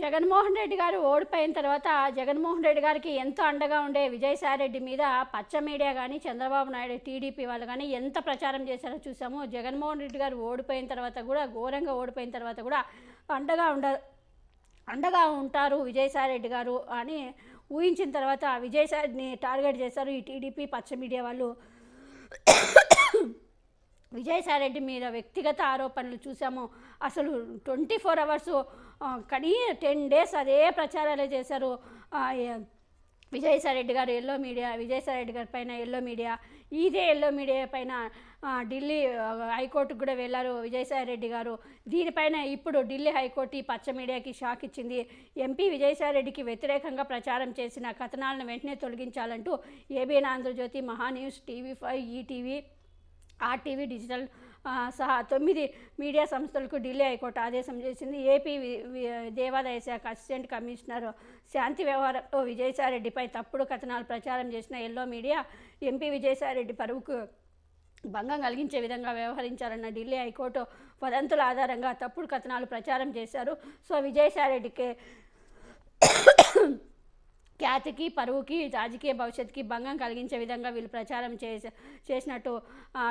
జగన్మోహన్ రెడ్డి గారు ఓడిపోయిన తర్వాత జగన్మోహన్ రెడ్డి గారికి ఎంతో అండగా ఉండే విజయసాయి రెడ్డి మీద పచ్చ మీడియా కానీ చంద్రబాబు నాయుడు టీడీపీ వాళ్ళు కానీ ఎంత ప్రచారం చేశారో చూసాము. జగన్మోహన్ రెడ్డి గారు ఓడిపోయిన తర్వాత కూడా ఘోరంగా ఓడిపోయిన తర్వాత కూడా అండగా ఉండ అండగా ఉంటారు విజయసాయిరెడ్డి గారు అని ఊహించిన తర్వాత విజయసాయిని టార్గెట్ చేశారు ఈ టీడీపీ పచ్చ మీడియా వాళ్ళు. విజయసాయి రెడ్డి మీద వ్యక్తిగత ఆరోపణలు చూసాము అసలు ట్వంటీ ఫోర్ అవర్స్ కనీ టెన్ డేస్ అదే ప్రచారాలే చేశారు విజయసాయిరెడ్డి విజయసాయి రెడ్డి గారు ఎల్లో మీడియా విజయసాయి రెడ్డి గారి పైన ఎల్లో మీడియా ఇదే ఎల్లో మీడియా పైన ఢిల్లీ హైకోర్టుకు కూడా వెళ్ళారు విజయసాయి రెడ్డి గారు. దీనిపైన ఇప్పుడు ఢిల్లీ హైకోర్టు ఈ పచ్చ మీడియాకి షాక్ ఇచ్చింది. ఎంపీ విజయసాయి రెడ్డికి వ్యతిరేకంగా ప్రచారం చేసిన కథనాలను వెంటనే తొలగించాలంటూ ABN Andhra Jyothi Maha News TV five ETV RTV digital సహా తొమ్మిది మీడియా సంస్థలకు ఢిల్లీ హైకోర్టు ఆదేశం చేసింది. ఏపీ దేవాదాయ శాఖ అసిస్టెంట్ కమిషనర్ శాంతి వ్యవహారంలో విజయసాయిరెడ్డిపై తప్పుడు కథనాలు ప్రచారం చేసిన ఎల్లో మీడియా ఎంపీ విజయసాయిరెడ్డి పరువుకు భంగం కలిగించే విధంగా వ్యవహరించారన్న ఢిల్లీ హైకోర్టు వదంతుల ఆధారంగా తప్పుడు కథనాలు ప్రచారం చేశారు. సో విజయసాయిరెడ్డికి ఖ్యాతికి పరువుకి రాజకీయ భవిష్యత్తుకి భంగం కలిగించే విధంగా వీళ్ళు ప్రచారం చేసి చేసినట్టు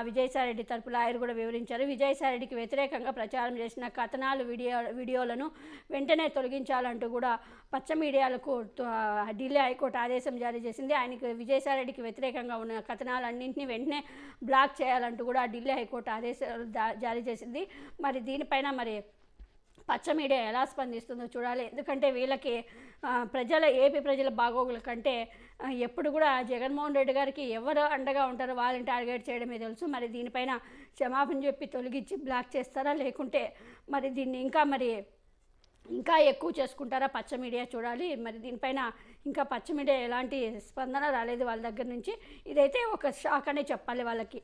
విజయసాయిరెడ్డి తరపు లాయర్ కూడా వివరించారు. విజయసాయిరెడ్డికి వ్యతిరేకంగా ప్రచారం చేసిన కథనాలు వీడియో వీడియోలను వెంటనే తొలగించాలంటూ కూడా పచ్చ మీడియాలకు ఢిల్లీ హైకోర్టు ఆదేశం జారీ చేసింది. ఆయనకి విజయసాయిరెడ్డికి వ్యతిరేకంగా ఉన్న కథనాలన్నింటినీ వెంటనే బ్లాక్ చేయాలంటూ కూడా ఢిల్లీ హైకోర్టు ఆదేశాలు జారీ చేసింది. మరి దీనిపైన మరి పచ్చ మీడియా ఎలా స్పందిస్తుందో చూడాలి. ఎందుకంటే వీళ్ళకి ప్రజల ఏపీ ప్రజల బాగోగుల కంటే ఎప్పుడు కూడా జగన్మోహన్ రెడ్డి గారికి ఎవరు అండగా ఉంటారో వాళ్ళని టార్గెట్ చేయడమే తెలుసు. మరి దీనిపైన క్షమాపణ చెప్పి తొలగించి బ్లాక్ చేస్తారా? లేకుంటే మరి దీన్ని ఇంకా మరి ఇంకా ఎక్కువ చేసుకుంటారా? పచ్చ మీడియా చూడాలి. మరి దీనిపైన ఇంకా పచ్చ మీడియా ఎలాంటి స్పందన రాలేదు వాళ్ళ దగ్గర నుంచి. ఇదైతే ఒక షాక్ అనే చెప్పాలి వాళ్ళకి.